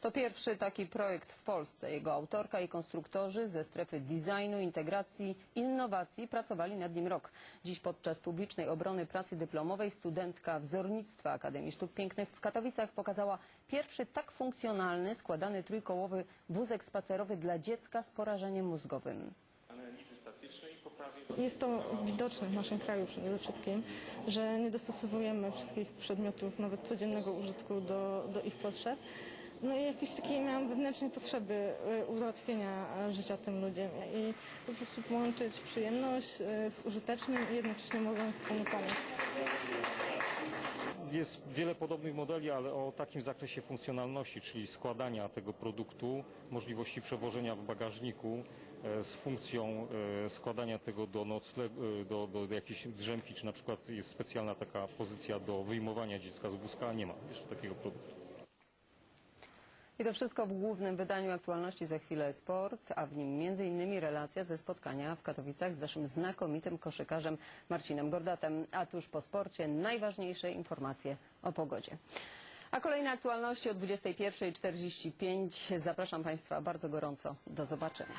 To pierwszy taki projekt w Polsce. Jego autorka i konstruktorzy ze strefy designu, integracji, innowacji pracowali nad nim rok. Dziś podczas publicznej obrony pracy dyplomowej studentka wzornictwa Akademii Sztuk Pięknych w Katowicach pokazała pierwszy tak funkcjonalny, składany trójkołowy wózek spacerowy dla dziecka z porażeniem mózgowym. Jest to widoczne w naszym kraju przede wszystkim, że nie dostosowujemy wszystkich przedmiotów, nawet codziennego użytku do, do ich potrzeb. No i jakieś takie miałam wewnętrzne potrzeby y, ułatwienia y, życia tym ludziom i po prostu połączyć przyjemność y, z użytecznym i jednocześnie mogą pomykania. Jest wiele podobnych modeli, ale o takim zakresie funkcjonalności, czyli składania tego produktu, możliwości przewożenia w bagażniku e, z funkcją e, składania tego do noclegu, e, do, do jakiejś drzemki, czy na przykład jest specjalna taka pozycja do wyjmowania dziecka z wózka, a nie ma jeszcze takiego produktu. I to wszystko w głównym wydaniu aktualności za chwilę sport, a w nim m.in. relacja ze spotkania w Katowicach z naszym znakomitym koszykarzem Marcinem Gordatem. A tuż po sporcie najważniejsze informacje o pogodzie. A kolejne aktualności o 21.45. Zapraszam Państwa bardzo gorąco. Do zobaczenia.